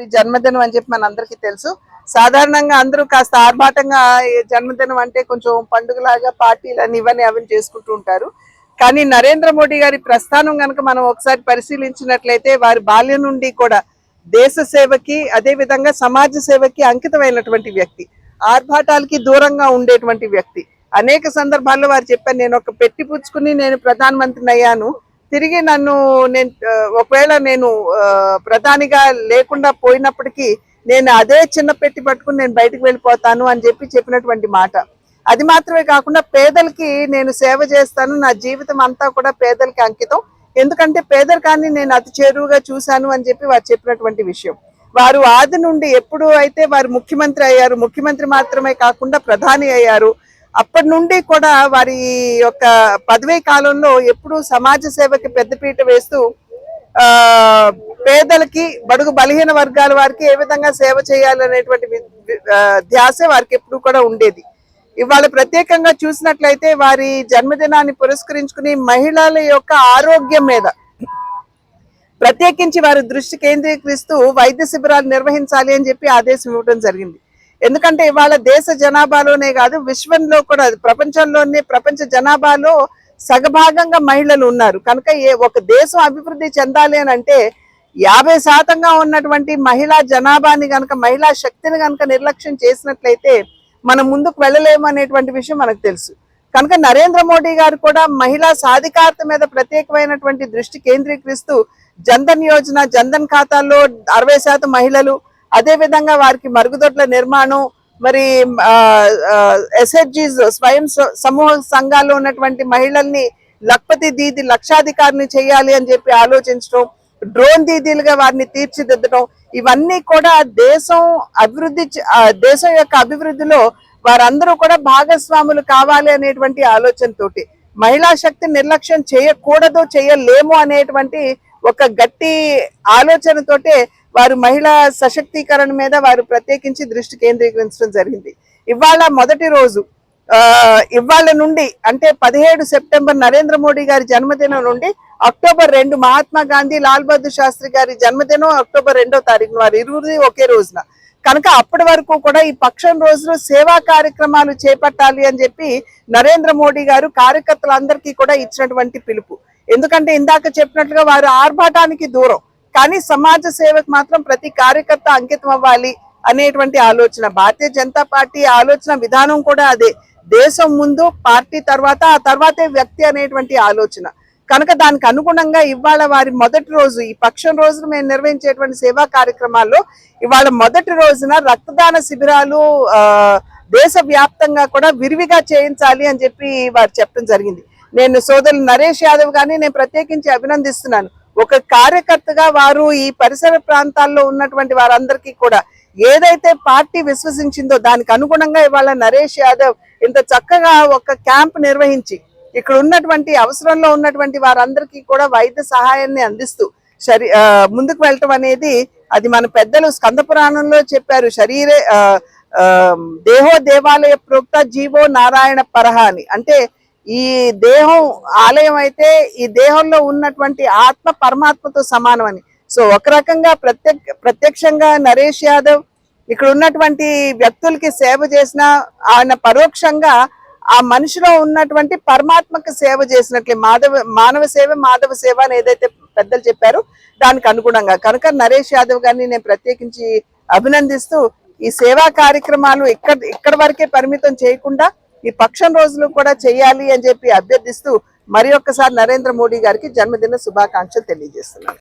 గారి జన్మదినం అని చెప్పి మన అందరికీ తెలుసు. సాధారణంగా అందరూ కాస్త ఆర్భాటంగా జన్మదినం అంటే కొంచెం పండుగలాగా పార్టీలని ఇవన్నీ అవన్నీ చేసుకుంటూ ఉంటారు. కానీ నరేంద్ర మోడీ గారి ప్రస్థానం కనుక మనం ఒకసారి పరిశీలించినట్లయితే వారి బాల్యం నుండి కూడా దేశ సేవకి అదే విధంగా సమాజ సేవకి అంకితమైనటువంటి వ్యక్తి ఆర్భాటాలకి దూరంగా ఉండేటువంటి వ్యక్తి. అనేక సందర్భాల్లో వారు చెప్పారు నేను ఒక పెట్టి పుచ్చుకుని నేను ప్రధానమంత్రిని అయ్యాను. తిరిగి నన్ను నేను ఒకవేళ నేను ప్రధానిగా లేకుండా పోయినప్పటికీ నేను అదే చిన్న పెట్టి పట్టుకుని నేను బయటకు వెళ్ళిపోతాను అని చెప్పి చెప్పినటువంటి మాట. అది మాత్రమే కాకుండా పేదలకి నేను సేవ చేస్తాను నా జీవితం అంతా కూడా పేదలకి అంకితం. ఎందుకంటే పేదరికాన్ని నేను అతి చేరువుగా చూశాను అని చెప్పి వారు చెప్పినటువంటి విషయం. వారు ఆది నుండి ఎప్పుడు అయితే వారు ముఖ్యమంత్రి అయ్యారు ముఖ్యమంత్రి మాత్రమే కాకుండా ప్రధాని అయ్యారు అప్పటి నుండి కూడా వారి యొక్క పదవీ కాలంలో ఎప్పుడు సమాజ సేవకి పెద్దపీట వేస్తూ ఆ పేదలకి బడుగు బలహీన వర్గాల వారికి ఏ విధంగా సేవ చేయాలనేటువంటి ధ్యాస వారికి ఎప్పుడు కూడా ఉండేది. ఇవాళ ప్రత్యేకంగా చూసినట్లయితే వారి జన్మదినాన్ని పురస్కరించుకుని మహిళల యొక్క ఆరోగ్యం మీద ప్రత్యేకించి వారి దృష్టి కేంద్రీకరిస్తూ వైద్య శిబిరాలు నిర్వహించాలి అని చెప్పి ఆదేశం ఇవ్వడం జరిగింది. ఎందుకంటే ఇవాళ దేశ జనాభాలోనే కాదు విశ్వంలో కూడా ప్రపంచంలోనే ప్రపంచ జనాభాలో సగభాగంగా మహిళలు ఉన్నారు. కనుక ఏ ఒక దేశం అభివృద్ధి చెందాలి అని అంటే యాభై శాతంగా ఉన్నటువంటి మహిళా జనాభాని గనక మహిళా శక్తిని గనక నిర్లక్ష్యం చేసినట్లయితే మనం ముందుకు వెళ్ళలేము అనేటువంటి విషయం మనకు తెలుసు. కనుక నరేంద్ర మోడీ గారు కూడా మహిళా సాధికారత మీద ప్రత్యేకమైనటువంటి దృష్టి కేంద్రీకరిస్తూ జన్ధన్ యోజన జన్ధన్ ఖాతాల్లో అరవై శాతం మహిళలు అదే విధంగా వారికి మరుగుదొడ్ల నిర్మాణం మరి ఎస్హెచ్జీస్ స్వయం సమూహ సంఘాల్లో ఉన్నటువంటి మహిళల్ని లక్పతి దీది లక్షాధికారిని చేయాలి అని చెప్పి ఆలోచించడం డ్రోన్ దీదీలుగా వారిని తీర్చిదిద్దడం ఇవన్నీ కూడా దేశం అభివృద్ధి దేశం యొక్క అభివృద్ధిలో వారందరూ కూడా భాగస్వాములు కావాలి అనేటువంటి ఆలోచనతోటి. మహిళా శక్తి నిర్లక్ష్యం చేయకూడదు చేయలేము అనేటువంటి ఒక గట్టి ఆలోచనతోటే వారు మహిళా సశక్తీకరణ మీద వారు ప్రత్యేకించి దృష్టి కేంద్రీకరించడం జరిగింది. ఇవాళ మొదటి రోజు ఆ, ఇవాళ నుండి అంటే పదిహేడు సెప్టెంబర్ నరేంద్ర మోడీ గారి జన్మదినం నుండి అక్టోబర్ రెండు మహాత్మా గాంధీ లాల్ బహదూర్ శాస్త్రి గారి జన్మదినం అక్టోబర్ రెండో తారీఖున వారు ఇరువురి ఒకే రోజున. కనుక అప్పటి వరకు కూడా ఈ పక్షం రోజులు సేవా కార్యక్రమాలు చేపట్టాలి అని చెప్పి నరేంద్ర మోడీ గారు కార్యకర్తలందరికీ కూడా ఇచ్చినటువంటి పిలుపు. ఎందుకంటే ఇందాక చెప్పినట్లుగా వారు ఆర్భాటానికి దూరం. కానీ సమాజ సేవకు మాత్రం ప్రతి కార్యకర్త అంకితం అవ్వాలి అనేటువంటి ఆలోచన. భారతీయ జనతా పార్టీ ఆలోచన విధానం కూడా అదే. దేశం ముందు పార్టీ తర్వాత ఆ తర్వాతే వ్యక్తి అనేటువంటి ఆలోచన. కనుక దానికి అనుగుణంగా ఇవాళ వారి మొదటి రోజు ఈ పక్షం రోజున మేము నిర్వహించేటువంటి సేవా కార్యక్రమాల్లో ఇవాళ మొదటి రోజున రక్తదాన శిబిరాలు దేశ దేశవ్యాప్తంగా కూడా విరివిగా చేయించాలి అని చెప్పి వారు చెప్పడం జరిగింది. నేను సోదరులు నరేష్ యాదవ్ గాని నేను ప్రత్యేకించి అభినందిస్తున్నాను. ఒక కార్యకర్తగా వారు ఈ పరిసర ప్రాంతాల్లో ఉన్నటువంటి వారందరికీ కూడా ఏదైతే పార్టీ విశ్వసించిందో దానికి అనుగుణంగా ఇవాళ నరేష్ యాదవ్ ఇంత చక్కగా ఒక క్యాంప్ నిర్వహించి ఇక్కడ ఉన్నటువంటి అవసరంలో ఉన్నటువంటి వారందరికీ కూడా వైద్య సహాయాన్ని అందిస్తూ శరీ ఆ, ముందుకు వెళ్ళటం అనేది అది మన పెద్దలు స్కంద పురాణంలో చెప్పారు శరీరే ఆ, దేహో దేవాలయ ప్రోక్త జీవో నారాయణ పరహ అని. అంటే ఈ దేహం ఆలయం అయితే ఈ దేహంలో ఉన్నటువంటి ఆత్మ పరమాత్మతో సమానం అని. సో ఒక రకంగా ప్రత్యక్ష ప్రత్యక్షంగా నరేష్ యాదవ్ ఇక్కడ ఉన్నటువంటి వ్యక్తులకి సేవ చేసిన ఆయన పరోక్షంగా ఆ మనిషిలో ఉన్నటువంటి పరమాత్మకు సేవ చేసినట్లే మాధవ మానవ సేవ మాధవ సేవ అని ఏదైతే పెద్దలు చెప్పారో దానికి అనుగుణంగా. కనుక నరేష్ యాదవ్ గారిని నేను ప్రత్యేకించి అభినందిస్తూ ఈ సేవా కార్యక్రమాలు ఇక్కడ ఇక్కడ వరకే పరిమితం చేయకుండా ఈ పక్షం రోజులు కూడా చేయాలి అని చెప్పి అభ్యర్థిస్తూ మరి ఒక్కసారి నరేంద్ర మోడీ గారికి జన్మదిన శుభాకాంక్షలు తెలియజేస్తున్నారు